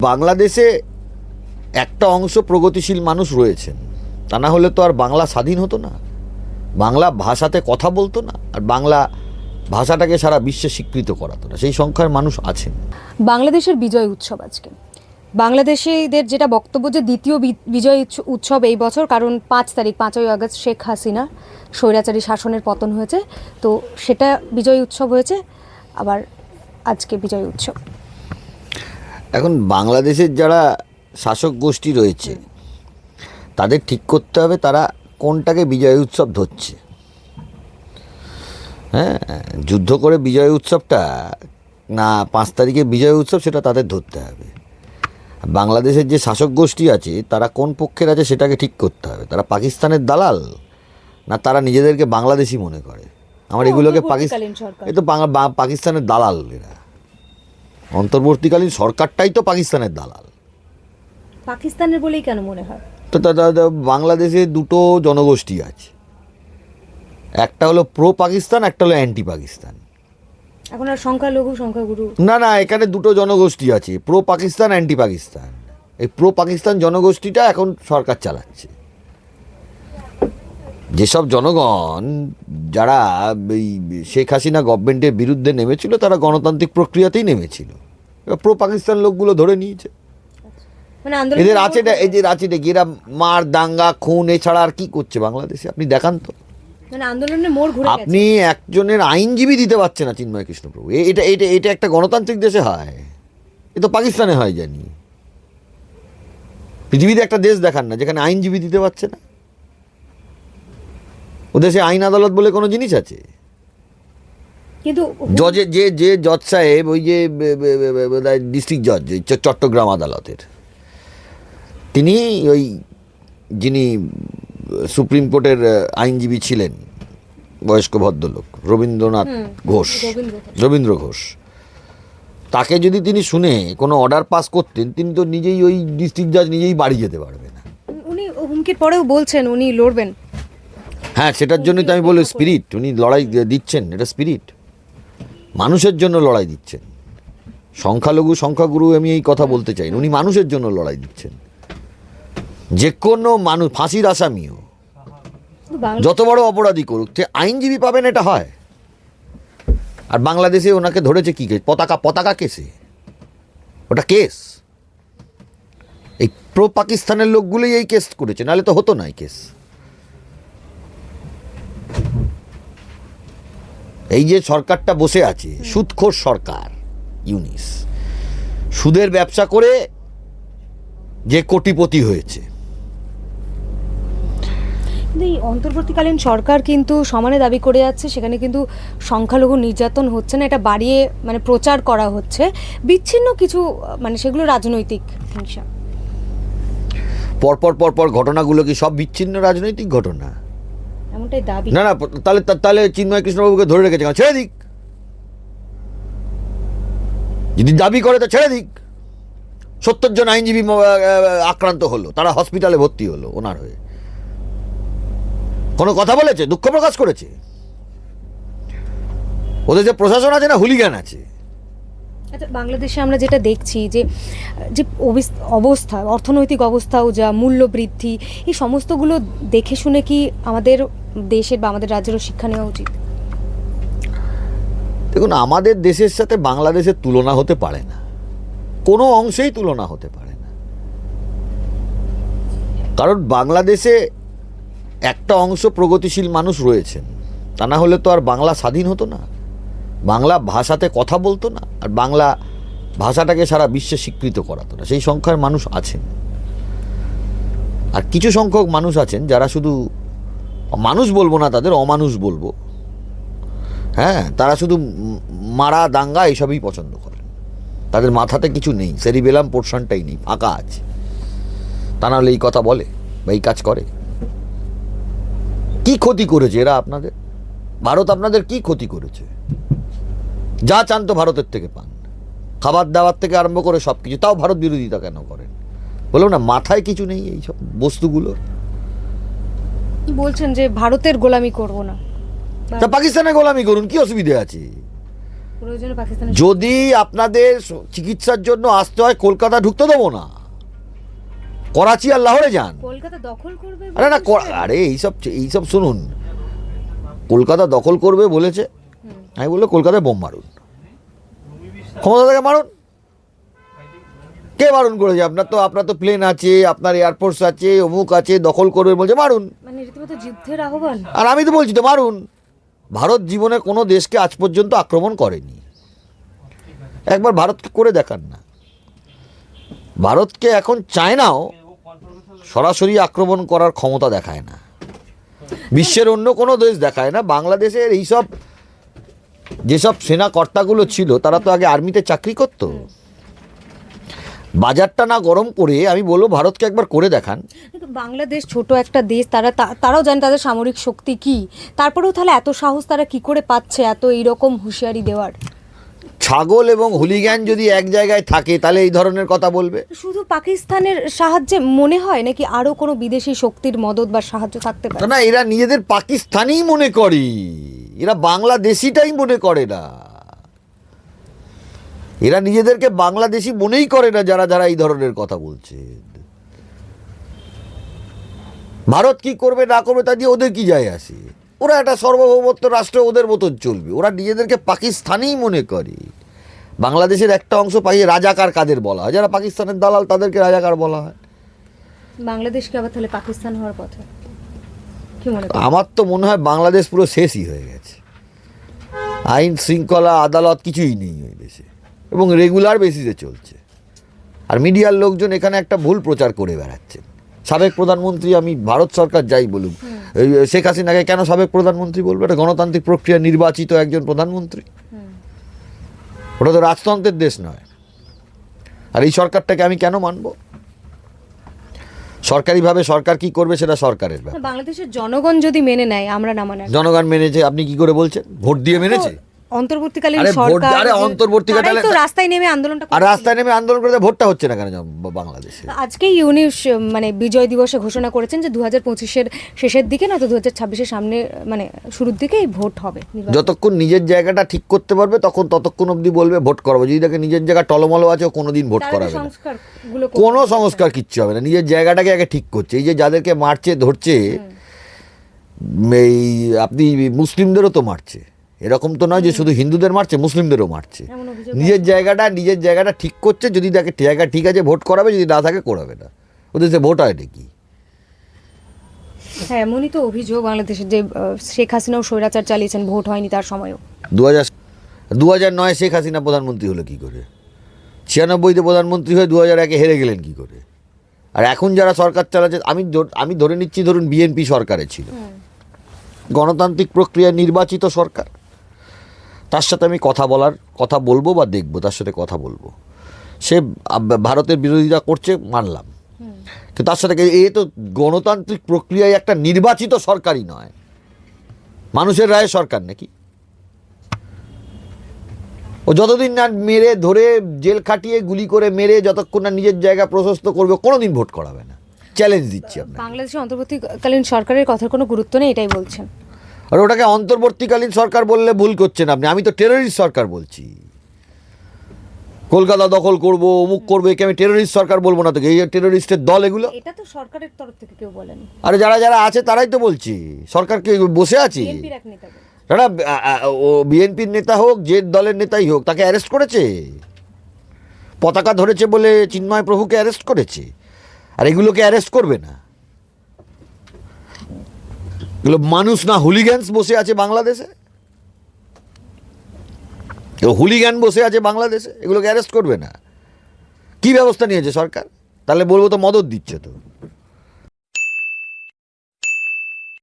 বাংলাদেশে একটা অংশ প্রগতিশীল মানুষ রয়েছেন। তা না হলে তো আর বাংলা স্বাধীন হতো না। বাংলা ভাষাতে কথা বলতো না। আর বাংলা ভাষাটাকে সারা বিশ্বে স্বীকৃত করাতো না। সেই সংখ্যার মানুষ আছেন। বাংলাদেশের বিজয় উৎসব আজকে। বাংলাদেশিদের যেটা বক্তব্য যে দ্বিতীয় বিজয় উৎস- উৎসব এই বছর, কারণ পাঁচ তারিখ, পাঁচই আগস্ট শেখ হাসিনা স্বৈরাচারী শাসনের পতন হয়েছে। তো সেটা বিজয় উৎসব হয়েছে। আবার আজকে বিজয় উৎসব। এখন বাংলাদেশের যারা শাসক গোষ্ঠী রয়েছে তাদের ঠিক করতে হবে তারা কোনটাকে বিজয় উৎসব ধরছে। হ্যাঁ যুদ্ধ করে বিজয় উৎসবটা না পাঁচ তারিখে বিজয় উৎসব সেটা তাদের ধরতে হবে। বাংলাদেশের যে শাসক গোষ্ঠী আছে তারা কোন পক্ষের আছে সেটাকে ঠিক করতে হবে। তারা পাকিস্তানের দালাল না তারা নিজেদেরকে বাংলাদেশি মনে করে? আমার এগুলোকে পাকিস্তান এ তো বাংলা পাকিস্তানের দালাল এরা। অন্তর্বর্তীকালীন সরকারটাই তো পাকিস্তানের দালাল। পাকিস্তানের বলেই কেন মনে হয়? তো বাংলাদেশে দুটো জনগোষ্ঠী আছে। একটা হলো প্রো পাকিস্তান একটা হলো অ্যান্টি পাকিস্তান এখন আর সংখ্যালঘু সংখ্যাগুরু? না না এখানে দুটো জনগোষ্ঠী আছে প্রো পাকিস্তান অ্যান্টি পাকিস্তান এই প্রো পাকিস্তান জনগোষ্ঠীটা এখন সরকার চালাচ্ছে। যেসব জনগণ যারা এই শেখ হাসিনা গভর্নমেন্টের বিরুদ্ধে নেমেছিল তারা গণতান্ত্রিক প্রক্রিয়াতেই নেমেছিল। এবার প্রো পাকিস্তান লোকগুলো ধরে নিয়েছে। মানে এদের আছে এই যে আছে এটা কি? এরা মার দাঙ্গা খুন এছাড়া আর কি করছে বাংলাদেশে? আপনি দেখান তো। মানে আপনি একজনের আইনজীবী দিতে পারছেন না চিন্ময় কৃষ্ণপ্রভু। এটা এটা এটা একটা গণতান্ত্রিক দেশে হয়। এ তো পাকিস্তানে হয় জানি। পৃথিবীতে একটা দেশ দেখান না যেখানে আইনজীবী দিতে পারছে না। ও দেশে আইন আদালত বলে কোনো জিনিস আছে? কিন্তু জজে যে যে জজ সাহেব ওই যে ডিস্ট্রিক্ট জজ চট্টগ্রাম আদালতের তিনি ওই যিনি সুপ্রিম কোর্টের আইনজীবী ছিলেন বয়স্ক ভদ্রলোক রবীন্দ্রনাথ ঘোষ রবীন্দ্র ঘোষ। তাকে যদি তিনি শুনে কোনো অর্ডার পাস করতেন তিনি তো নিজেই ওই ডিস্ট্রিক্ট জজ নিজেই বাড়ি যেতে পারবেন না। উনি হুমকির পরেও বলছেন উনি লড়বেন। হ্যাঁ সেটার জন্যই তো আমি বলি স্পিরিট উনি লড়াই দিচ্ছেন, এটা স্পিরিট মানুষের জন্য লড়াই দিচ্ছেন। সংখ্যালঘু, সংখ্যাগুরু আমি এই কথা বলতে চাই উনি মানুষের জন্য লড়াই দিচ্ছেন। যে কোনো মানুষ, ফাঁসির আসামিও, যত বড় অপরাধী করুক, সে আইনজীবী পাবেন, এটা হয়। আর বাংলাদেশে ওনাকে ধরেছে কি কেস? পতাকা পতাকা কেসে। ওটা কেস। এই প্রো পাকিস্তানের লোকগুলোই এই কেস করেছে, নাহলে তো হতো না এই কেস। এই যে সরকারটা বসে আছে সুদখোর সরকার ইউনিস সুদের ব্যবসা করে যে কোটিপতি হয়েছে। এই অন্তর্বর্তীকালীন সরকার কিন্তু সমানে দাবি করে যাচ্ছে সেখানে কিন্তু সংখ্যালঘু নির্যাতন হচ্ছে না এটা বাড়িয়ে মানে প্রচার করা হচ্ছে। বিচ্ছিন্ন কিছু মানে সেগুলো রাজনৈতিক হিংসা। পরপর পরপর ঘটনাগুলো কি সব বিচ্ছিন্ন রাজনৈতিক ঘটনা? এমনটাই দাবি। না না তাহলে তাহলে চিন্ময় কৃষ্ণবাবুকে ধরে রেখেছে? ছেড়ে দিক। যদি দাবি করে তো ছেড়ে দিক। সত্তর জন আইনজীবী আক্রান্ত হলো তারা হসপিটালে ভর্তি হলো ওনার হয়ে। কোনো কথা বলেছে? দুঃখ প্রকাশ করেছে? ওদের যে প্রশাসন আছে না হুলিগান আছে। আচ্ছা বাংলাদেশে আমরা যেটা দেখছি যে যে অবস্থা অর্থনৈতিক অবস্থাও যা মূল্য বৃদ্ধি এই সমস্তগুলো দেখে শুনে কি আমাদের দেশের বা আমাদের রাজ্যেরও শিক্ষা নেওয়া উচিত। দেখুন, আমাদের দেশের সাথে বাংলাদেশের তুলনা হতে পারে না। কোনো অংশেই তুলনা হতে পারে না। কারণ বাংলাদেশে একটা অংশ প্রগতিশীল মানুষ রয়েছেন। তা না হলে তো আর বাংলা স্বাধীন হতো না। বাংলা ভাষাতে কথা বলতো না। আর বাংলা ভাষাটাকে সারা বিশ্বে স্বীকৃত করাতো না। সেই সংখ্যার মানুষ আছেন। আর কিছু সংখ্যক মানুষ আছেন যারা শুধু মানুষ বলব না, তাদের অমানুষ বলব। হ্যাঁ তারা শুধু মারা, দাঙ্গা, এইসবই পছন্দ করেন তাদের মাথাতে কিছু নেই, সেরিবেলাম পোর্শনটাই নেই, ফাঁকা আছে। তা নাহলে এই কথা বলে বা এই কাজ করে। কি ক্ষতি করেছে এরা আপনাদের? ভারত আপনাদের কি ক্ষতি করেছে? যা চান তো ভারতের থেকে পান। খাবার দাবার থেকে আরম্ভ করে সব কিছু তাও ভারত বিরোধিতা কেন করেন? বললাম না, মাথায় কিছু নেই এই সব বলছেন যে ভারতের গোলামি করব না। তা পাকিস্তানে গোলামি করুন কি অসুবিধে আছে? যদি আপনাদের চিকিৎসার জন্য আসতে হয় কলকাতা ঢুকতে দেবো না। করাচি আর লাহোরে যান। আরে না। আরে এইসব এইসব শুনুন। কলকাতা দখল করবে বলেছে। আমি বলল কলকাতায় বোম মারুন। ক্ষমতা থেকে মারুন। কে বারণ করেছে? আপনার তো আপনার তো প্লেন আছে আপনার এয়ারফোর্স আছে অমুক আছে দখল করবে বলছে মারুন। মানে রীতিমতো যুদ্ধের আহ্বান। আর আমি তো বলছি তো মারুন। ভারত জীবনে কোনো দেশকে আজ পর্যন্ত আক্রমণ করেনি। একবার ভারতকে করে দেখান না। ভারতকে এখন চায়নাও সরাসরি আক্রমণ করার ক্ষমতা দেখায় না। বিশ্বের অন্য কোনো দেশ দেখায় না। বাংলাদেশের এইসব যেসব সেনা কর্তাগুলো ছিল তারা তো আগে আর্মিতে চাকরি করতো। বাজারটা না গরম করে আমি বলব ভারতকে একবার করে দেখান। বাংলাদেশ ছোট একটা দেশ তারা তারাও জানে তাদের সামরিক শক্তি কি। তারপরেও তাহলে এত সাহস তারা কি করে পাচ্ছে এত এইরকম হুঁশিয়ারি দেওয়ার? ছাগল এবং হুলিগ্যান যদি এক জায়গায় থাকে তাহলে এই ধরনের কথা বলবে? শুধু পাকিস্তানের সাহায্যে মনে হয় নাকি আরও কোনো বিদেশি শক্তির মদত বা সাহায্য থাকতে পারে? না এরা নিজেদের পাকিস্তানি মনে করে। এরা বাংলাদেশিটাই মনে করে না। এরা নিজেদেরকে বাংলাদেশি মনেই করে না যারা যারা এই ধরনের কথা বলছে। ভারত কি করবে না করবে তা দিয়ে ওদের কি যায় আসে? ওরা একটা সর্বভৌমত্ব রাষ্ট্র ওদের মতন চলবে। ওরা নিজেদেরকে পাকিস্তানেই মনে করে। বাংলাদেশের একটা অংশ পাই রাজাকার কাদের বলা হয়? যারা পাকিস্তানের দালাল তাদেরকে রাজাকার বলা হয়। বাংলাদেশকে আবার তাহলে পাকিস্তান হওয়ার পথে? আমার তো মনে হয় বাংলাদেশ পুরো শেষই হয়ে গেছে। আইন শৃঙ্খলা আদালত কিছুই নেই ওই দেশে। এবং রেগুলার বেসিসে চলছে। আর মিডিয়ার লোকজন এখানে একটা ভুল প্রচার করে বেড়াচ্ছেন সাবেক প্রধানমন্ত্রী আমি ভারত সরকার যাই বলুক শেখ হাসিনাকে কেন সাবেক প্রধানমন্ত্রী বলব? এটা গণতান্ত্রিক প্রক্রিয়া নির্বাচিত একজন প্রধানমন্ত্রী। ওটা তো রাজতন্ত্রের দেশ নয়। আর এই সরকারটাকে আমি কেন মানব? সরকারিভাবে সরকার কি করবে সেটা সরকারের ব্যাপার। বাংলাদেশের জনগণ যদি মেনে নেয় আমরা না মানে জনগণ মেনেছে আপনি কি করে বলছেন? ভোট দিয়ে মেনেছে? অন্তর্বর্তীকালীন আরে সরকার আরে যে- তো রাস্তায় নেমে আন্দোলনটা আর রাস্তায় নেমে আন্দোলন ভোটটা হচ্ছে না কেন বাংলাদেশে? মানে বিজয় দিবসে ঘোষণা করেছেন যে দু হাজার পঁচিশের শেষের দিকে না তো দু হাজার ছাব্বিশের সামনে মানে শুরুর দিকেই ভোট হবে যতক্ষণ নিজের জায়গাটা ঠিক করতে পারবে তখন ততক্ষণ অবধি বলবে ভোট করাবো যদি দেখে নিজের জায়গা টলমলো আছে কোনোদিন ভোট করাবে না। কোনো সংস্কার কিচ্ছু হবে না। নিজের জায়গাটাকে আগে ঠিক করছে। এই যে যাদেরকে মারছে ধরছে এই আপনি মুসলিমদেরও তো মারছে। এরকম তো নয় যে শুধু হিন্দুদের মারছে মুসলিমদেরও মারছে। নিজের জায়গাটা নিজের জায়গাটা ঠিক করছে যদি দেখে জায়গা ঠিক আছে ভোট করাবে যদি না থাকে করাবে না। ওদের সে ভোট হয় নাকি? হ্যাঁ এমনই তো অভিযোগ বাংলাদেশের যে শেখ হাসিনাও স্বৈরাচার চালিয়েছেন ভোট হয়নি তার সময়ও। দু হাজার দু হাজার নয় শেখ হাসিনা প্রধানমন্ত্রী হলো কী করে? ছিয়ানব্বইতে প্রধানমন্ত্রী হয়ে দু হাজার একে হেরে গেলেন কী করে? আর এখন যারা সরকার চালাচ্ছে আমি আমি ধরে নিচ্ছি ধরুন বিএনপি সরকারে ছিল। গণতান্ত্রিক প্রক্রিয়া নির্বাচিত সরকার। তার সাথে আমি কথা বলার, কথা বলব বা দেখব, তার সাথে কথা বলব। সে ভারতের বিরোধিতা করছে, মানলাম। কিন্তু তার সাথে এ তো গণতান্ত্রিক প্রক্রিয়ায় একটা নির্বাচিত সরকারই নয়। মানুষের রায়ে সরকার নাকি? ও যতদিন না মেরে ধরে জেল খাটিয়ে গুলি করে মেরে যতক্ষণ না নিজের জায়গা প্রশস্ত করবে, কোনোদিন ভোট করাবে না। চ্যালেঞ্জ দিচ্ছি বাংলাদেশের অন্তর্বর্তীকালীন সরকারের কথার কোনো গুরুত্ব নেই, এটাই বলছেন। আর ওটাকে অন্তর্বর্তীকালীন সরকার বললে ভুল করছেন আপনি। আমি তো টেররিস্ট সরকার বলছি। কলকাতা দখল করব অমুক করব একে আমি টেররিস্ট সরকার বলব না তো এই টেররিস্টের দল এগুলো? এটা তো সরকারের তরফ থেকে কেউ বলেনি। আরে যারা যারা আছে তারাই তো বলছি। সরকার সরকারকে বসে আছি? আ- ও বিএনপির নেতা হোক যে দলের নেতাই হোক তাকে অ্যারেস্ট করেছে? পতাকা ধরেছে বলে চিন্ময় প্রভুকে অ্যারেস্ট করেছে? আর এগুলোকে অ্যারেস্ট করবে না। এগুলো মানুষ না হুলিগ্যান্স বসে আছে বাংলাদেশে? হুলিগ্যান বসে আছে বাংলাদেশে? এগুলোকে অ্যারেস্ট করবে না। কি ব্যবস্থা নিয়েছে সরকার? তাহলে বলব তো মদত দিচ্ছে তো।